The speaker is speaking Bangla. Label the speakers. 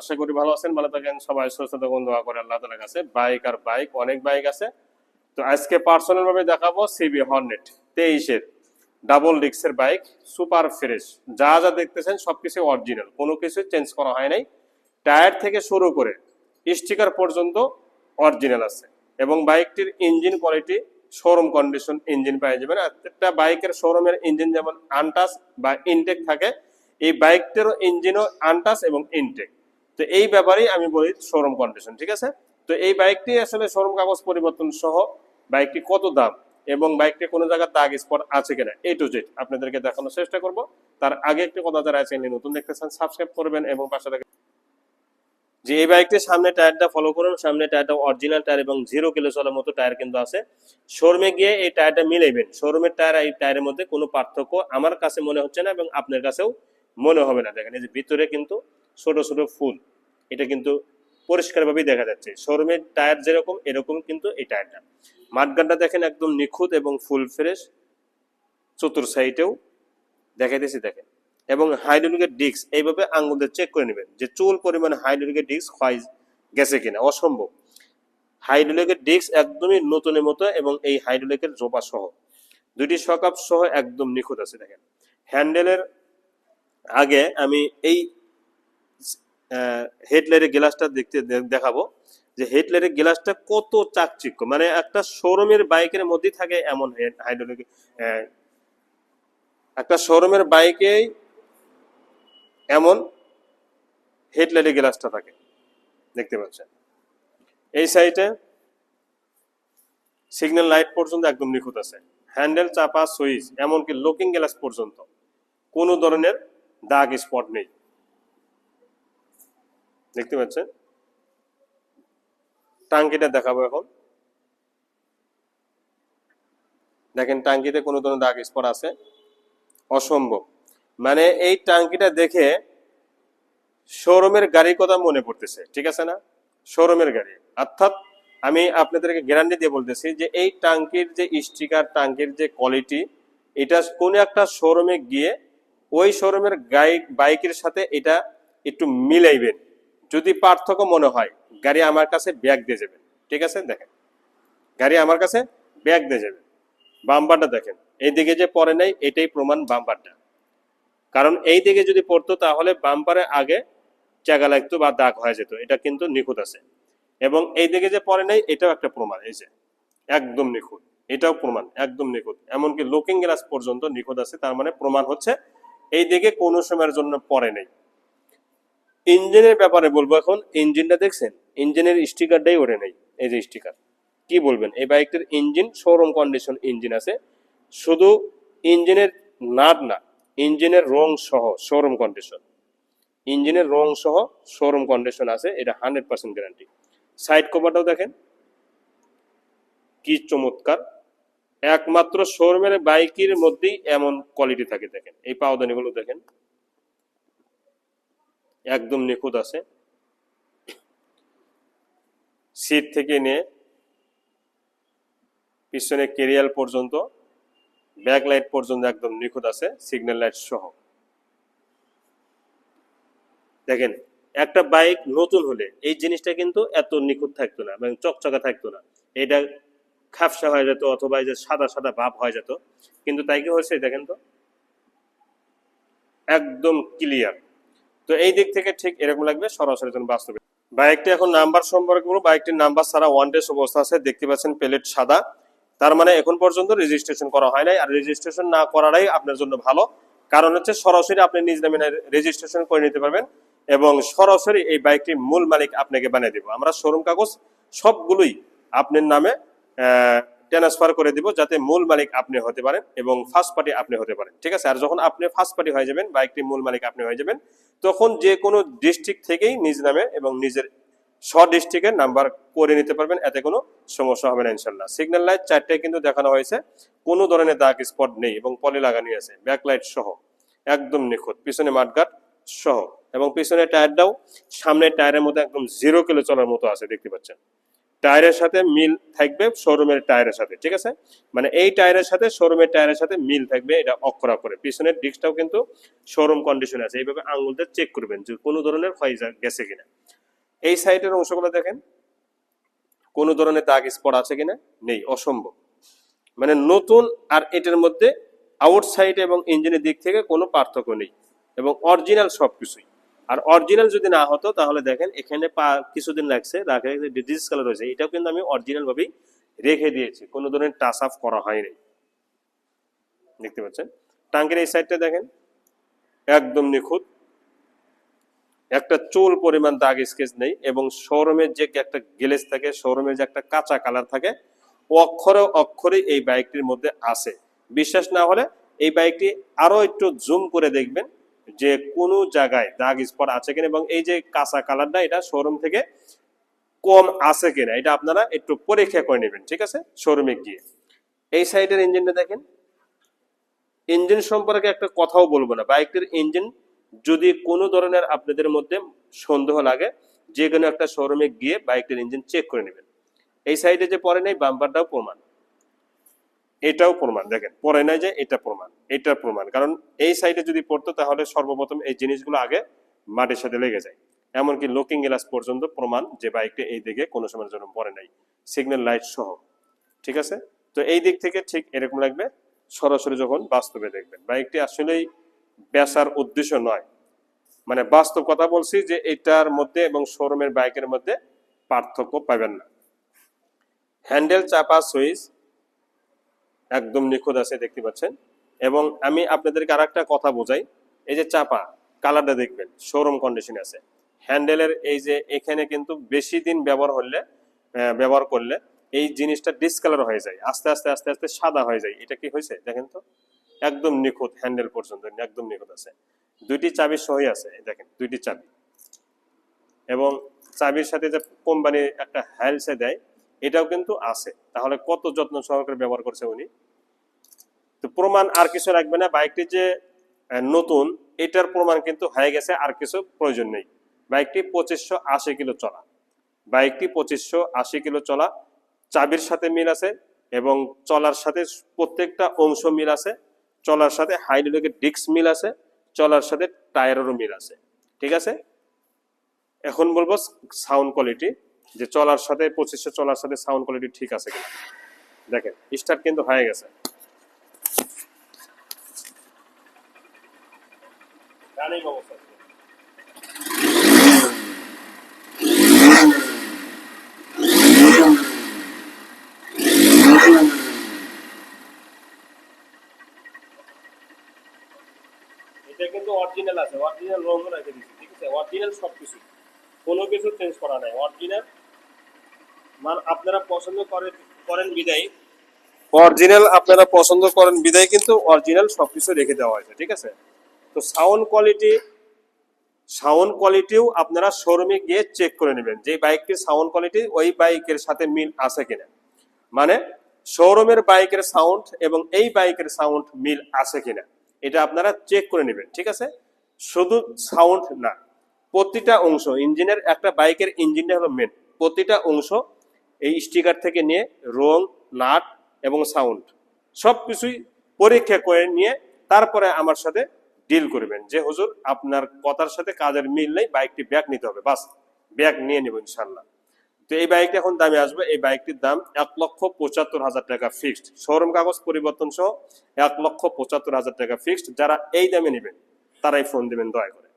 Speaker 1: আশা করি ভালো আছেন, ভালো থাকেন, সবাই সুস্থ থাকুন, দোয়া করে আল্লাহ কাছে। বাইক আর বাইক, অনেক বাইক আছে। তো আজকে পার্সোনাল ভাবে দেখাবো সিবি হর্নেট তেইশের ডাবল ডিক্সের বাইক সুপার ফ্রেশ যা যা দেখতেছেন সবকিছু অরিজিনাল কোনো কিছু চেঞ্জ করা হয় নাই। টায়ার থেকে শুরু করে স্টিকার পর্যন্ত অরিজিনাল আছে। এবং বাইকটির engine quality showroom condition engine পেয়ে যাবেন আর একটা বাইকের শোরুমের ইঞ্জিন যেমন আনটাস বা ইনটেক থাকে এই বাইকটারও ইঞ্জিনও আনটাস এবং ইনটেক তো এই ব্যাপারেই আমি বলি শোরুম কন্ডিশন ঠিক আছে? তো এই বাইকটি আসলে শোরুম কাগজ পরিবর্তন সহ বাইকটি কত দাম এবং বাইকটি কোনো জায়গায় দাগ স্পট আছে কিনা এ টু জেড আপনাদেরকে দেখানোর চেষ্টা করব। তার আগে একটি কথা যারা চ্যানেল নতুন দেখতেছেন সাবস্ক্রাইব করবেন এবং পাশে থেকে যে এই বাইকটির সামনে টায়ারটা ফলো করুন, সামনে টায়ারটা অরিজিনাল টায়ার এবং জিরো কিলো চলার মতো টায়ার কিন্তু আছে। শোরুমে গিয়ে এই টায়ারটা মিলাইবেন। শোরুমের টায়ার, এই টায়ারের মধ্যে কোনো পার্থক্য আমার কাছে মনে হচ্ছে না এবং আপনার কাছেও মনে হবে না। দেখেন, এই যে ভিতরে কিন্তু ছোট ছোট ফুল, এটা কিন্তু পরিষ্কারভাবেই দেখা যাচ্ছে। শোরুমের টায়ার যেরকম, এরকম কিন্তু এই টায়ারটা। মাঠগানটা দেখেন একদম নিখুঁত এবং ফুল ফ্রেশ। চতুর সাইডেও দেখাইতেছি, দেখেন। এবং হাইড্রোলিকের ডিস্ক, এইভাবে আঙ্গুল দিয়ে চেক করে নেবেন যে চুল পরিমাণে হাইড্রোলিকের ডিস্ক ক্ষয় গেছে কিনা। অসম্ভব। হাইড্রোলিকের ডিস্ক একদমই নতুনের মতো এবং এই হাইড্রোলিকের জোপা সহ। দুটি সকাপ সহ একদম নিখুঁত আছে, দেখেন। হ্যান্ডেলের আগে আমি এই হেডলাইটের গ্লাসটা দেখতে দেখাবো। যে হেডলাইটের গ্লাসটা কত চাকচিক্য। মানে একটা শোরুমের বাইকের মধ্যেই থাকে এমন হাইড্রোলিক একটা শোরুমের বাইকেই এমন হেডলাইটের গ্লাসটা থাকে। দেখতে পাচ্ছেন? এই সাইডে সিগন্যাল লাইট পর্যন্ত একদম নিখুঁত আছে। হ্যান্ডেল চাপা সুইচ এমনকি লুকিং গ্লাস পর্যন্ত। কোনো ধরনের দাগ স্পট নেই। দেখতে পাচ্ছেন? টাঙ্কিটা দেখাবো এখন। দেখেন, টাঙ্কিতে কোনো ধরনের দাগ স্পট আছে। অসম্ভব। মানে এই টাঙ্কিটা দেখে শোরুমের গাড়ির কথা মনে পড়তেছে, ঠিক আছে না? শোরুমের গাড়ি। অর্থাৎ আমি আপনাদেরকে গ্যারান্টি দিয়ে বলতেছি যে এই টাঙ্কির যে স্টিকার, টাঙ্কির যে কোয়ালিটি, এটা কোন একটা শোরুমে গিয়ে ওই শোরুমের বাইকের সাথে এটা একটু মিলাইবেন। যদি পার্থক্য মনে হয়, গাড়ি আমার কাছে ব্যাগ দিয়ে যাবেন। ঠিক আছে? দেখেন। গাড়ি আমার কাছে ব্যাগ দিয়ে যাবেন। বাম্পারটা দেখেন। এই দিকে যে পরে নাই, এটাই প্রমাণ বাম্পারটা। কারণ এই দিকে যদি পড়তো, তাহলে বাম্পারে আগে জায়গা লাগতো বা দাগ হয়ে যেত। এটা কিন্তু নিখুঁত আছে। এবং এই দিকে যে পরে নাই, এটাও একটা প্রমাণ। এই যে, একদম নিখুঁত। এটাও প্রমাণ। একদম নিখুঁত। এমনকি লুকিং গ্লাস পর্যন্ত নিখুঁত আছে। তার মানে প্রমাণ হচ্ছে এই দিকে কোনো সময়ের জন্য পরে নেই। ইঞ্জিনের ব্যাপারে বলব এখন, ইঞ্জিনটা দেখছেন? ইঞ্জিনের স্টিকারটাই ওঠে নেই, এই যে স্টিকার। কি বলবেন? এই বাইকটির ইঞ্জিন শোরুম কন্ডিশন ইঞ্জিন আছে। শুধু ইঞ্জিনের নাট না, ইঞ্জিনের রং সহ শোরুম কন্ডিশন ইঞ্জিনের রং সহ শোরুম কন্ডিশন আছে, এটা হান্ড্রেড পার্সেন্ট গ্যারান্টি সাইড কভারটাও দেখেন। কি চমৎকার। একমাত্র শোরুমের বাইকের মধ্যেই এমন কোয়ালিটি থাকে, দেখেন। এই পাওদানিগুলো দেখেন। একদম নিখুঁত আছে। সিট থেকে নিয়ে পিছনে কেরিয়াল পর্যন্ত ব্যাক লাইট পর্যন্ত একদম নিখুঁত আছে সিগন্যাল লাইট সহ। দেখেন, একটা বাইক নতুন হলে এই জিনিসটা কিন্তু এত নিখুঁত থাকতো না এবং চকচকা থাকতো না। এটা খাপসা হয়ে যেত অথবা এই যে সাদা সাদা ভাব হয়ে যেত। কিন্তু তাই কি হয়েছে দেখেন তো? একদম ক্লিয়ার তো এই দিক থেকে ঠিক এরকম লাগবে, সরাসরি বাস্তবে। বাইকটি এখন নাম্বার সম্পর্কে বলব, বাইকটির নাম্বার ছাড়া ওয়ান ডেস অবস্থা আছে, দেখতে পাচ্ছেন প্লেট সাদা। তার মানে এখন পর্যন্ত রেজিস্ট্রেশন করা হয় নাই, আর রেজিস্ট্রেশন না করাটাই আপনার জন্য ভালো। কারণ হচ্ছে সরাসরি আপনি নিজ নামে রেজিস্ট্রেশন করে নিতে পারবেন এবং সরাসরি এই বাইকটির মূল মালিক আপনাকে বানিয়ে দেবো। আমরা শোরুম কাগজ সবগুলোই আপনার নামে ট্রান্সফার করে দিব যাতে মূল মালিক আপনি হতে পারেন এবং ফার্স্ট পার্টি আপনি হতে পারেন। ঠিক আছে? আর যখন আপনি ফার্স্ট পার্টি হয়ে যাবেন বাইকটির মূল মালিক আপনি হয়ে যাবেন, তখন যে কোনো ডিস্ট্রিক্ট থেকেই নিজ নামে এবং নিজের স্ব ডিস্ট্রিক্টের নাম্বার করে নিতে পারবেন, এতে কোনো সমস্যা হবে না ইনশাল্লাহ সিগন্যাল লাইট চারটায় কিন্তু দেখানো হয়েছে। কোনো ধরনের দাগ স্পট নেই এবং পলি লাগানো আছে ব্যাক লাইট সহ, একদম নিখুঁত। পিছনে মাঠগাট সহ এবং পিছনে টায়ারটাও সামনের টায়ারের মধ্যে একদম জিরো কিলো চলার মতো আছে, দেখতে পাচ্ছেন। টায়ারের সাথে মিল থাকবে শোরুমের টায়ারের সাথে, ঠিক আছে? মানে এই টায়ারের সাথে, শোরুমের টায়ারের সাথে মিল থাকবে এটা অক্ষর অক্ষরে। পিছনের ডিস্কটাও কিন্তু শোরুম কন্ডিশন আছে, এইভাবে আঙুলতে চেক করবেন যে কোনো ধরনের যা- গেছে কিনা। এই সাইডের অংশগুলো দেখেন, কোনো ধরনের দাগ স্পট আছে কিনা? নেই, অসম্ভব। মানে নতুন আর এটার মধ্যে আউটসাইড এবং ইঞ্জিনের দিক থেকে কোনো পার্থক্য নেই এবং অরিজিনাল সবকিছুই। আর অরিজিনাল যদি না হতো, তাহলে দেখেন এখানে পা, কিছুদিন লাগছে ডিজিজ কালার হয়েছে। এটাও কিন্তু আমি অরিজিনাল ভাবেই রেখে দিয়েছি। কোনো ধরনের টাচ আপ করা হয়নি। দেখতে পাচ্ছেন? টাঙ্কের এই সাইডটা দেখেন। একদম নিখুঁত। একটা চুল পরিমাণ দাগ স্কেচ নেই এবং শোরুমের যে একটা গ্লেজ থাকে শোরুমের যে একটা কাঁচা কালার থাকে, অক্ষরে অক্ষরে এই বাইকটির মধ্যে আছে। বিশ্বাস না হলে এই বাইকটি আরও একটু জুম করে দেখবেন। যে কোনো জায়গায় দাগ স্পট আছে কিনা এবং এই যে কাঁচা কালারটা এটা শোরুম থেকে কম আছে কিনা, এটা আপনারা একটু পরীক্ষা করে নেবেন, ঠিক আছে? শোরুমে গিয়ে। এই সাইডের ইঞ্জিনটা দেখেন। ইঞ্জিন সম্পর্কে একটা কথাও বলব না। বাইকটির ইঞ্জিন যদি কোনো ধরনের আপনাদের মধ্যে সন্দেহ লাগে, যে কোনো একটা শোরুমে গিয়ে বাইকটির ইঞ্জিন চেক করে নেবেন। এই সাইডে যে পরে নেই বাম্পারটাও প্রমাণ। এটাও প্রমাণ। দেখেন, পরে নাই যে এটা প্রমাণ, এটার প্রমাণ। কারণ এই সাইডে যদি পড়তো, তাহলে সর্বপ্রথম এই জিনিসগুলো আগে মাটির সাথে লেগে যায়। এমনকি লুকিং গ্লাস পর্যন্ত প্রমাণ যে বাইকটা এই দিকে কোনো সময়ের জন্য পড়ে নাই। সিগন্যাল লাইট সহ। ঠিক আছে? তো এই দিক থেকে ঠিক এরকম লাগবে। সরাসরি যখন বাস্তবে দেখবেন বাইকটি আসলেই বেচার উদ্দেশ্য নয়। মানে বাস্তব কথা বলছি যে এটার মধ্যে এবং শোরুমের বাইকের মধ্যে পার্থক্য পাবেন না। হ্যান্ডেল চাপা সুইচ একদম নিখুঁত আছে, দেখতে পাচ্ছেন। এবং আমি আপনাদেরকে আর একটা কথা বোঝাই। এই যে চাপা, কালারটা দেখবেন শোরুম কন্ডিশন আছে। হ্যান্ডেলের এই যে এখানে কিন্তু বেশি দিন ব্যবহার হলে ব্যবহার করলে এই জিনিসটা ডিসকালার হয়ে যায়, আস্তে আস্তে আস্তে আস্তে সাদা হয়ে যায়। এটা কি হয়েছে? দেখেন তো, একদম নিখুঁত হ্যান্ডেল পর্যন্ত, একদম নিখুঁত আছে। দুইটি চাবি সহি আছে দেখেন, দুইটি চাবি। এবং চাবির সাথে যে কোম্পানি একটা হ্যালসে দেয় এটাও কিন্তু আছে। তাহলে কত যত্ন সহকারে ব্যবহার করছে উনি? তো প্রমাণ আর কিছু রাখবে না। বাইকটি যে নতুন, এটার প্রমাণ কিন্তু হয়ে গেছে, আর কিছু প্রয়োজন নেই। বাইকটি পঁচিশশো আশি কিলো চলা। বাইকটি পঁচিশশো আশি কিলো চলা। চাবির সাথে মিল আছে এবং চলার সাথে প্রত্যেকটা অংশ মিল আছে। চলার সাথে হাইড্রোলিকের ডিস্ক মিল আছে। চলার সাথে টায়ারেরও মিল আছে। ঠিক আছে? এখন বলব সাউন্ড কোয়ালিটি। যে চলার সাথে পঁচিশশো চলার সাথে সাউন্ড কোয়ালিটি ঠিক আছে কিনা। দেখেন স্টার্ট কিন্তু হয়ে গেছে। এটা কিন্তু অরিজিনাল আছে অরিজিনাল রঙও রেখে দিচ্ছি ঠিক আছে? অরিজিনাল সব কিছু কোনো কিছু চেঞ্জ করা নাই। অরিজিনাল আপনারা পছন্দ করেন করেন বিদায়? অরিজিনাল আপনারা পছন্দ করেন বিদায়, কিন্তু অরিজিনাল সবকিছু রেখে দেওয়া হয়েছে, ঠিক আছে? তো সাউন্ড কোয়ালিটি সাউন্ড কোয়ালিটিও আপনারা শোরুমে গিয়ে চেক করে নেবেন যে বাইকটির সাউন্ড কোয়ালিটি ওই বাইকের সাথে মিল আছে কিনা। মানে শোরুমের বাইকের সাউন্ড এবং এই বাইকের সাউন্ড মিল আছে কিনা, এটা আপনারা চেক করে নেবেন, ঠিক আছে? শুধু সাউন্ড না, প্রতিটা অংশ ইঞ্জিনের একটা বাইকের ইঞ্জিনটা হলো মেন প্রতিটা অংশ এই স্টিকার থেকে নিয়ে রং নাট এবং সাউন্ড সব কিছুই পরীক্ষা করে নিয়ে তারপরে আমার সাথে ডিল করবেন যে, হুজুর, আপনার কথার সাথে কাজের মিল নেই বাইকটি ব্যাগ নিতে হবে, বাস ব্যাগ নিয়ে নেব ইনশাল্লাহ তো এই বাইকটি এখন দামে আসবে, এই বাইকটির দাম এক লক্ষ পঁচাত্তর হাজার টাকা ফিক্সড শোরুম কাগজ পরিবর্তন সহ এক লক্ষ পঁচাত্তর হাজার টাকা ফিক্সড যারা এই দামে নেবেন, তারাই ফোন দিবেন, দয়া করে।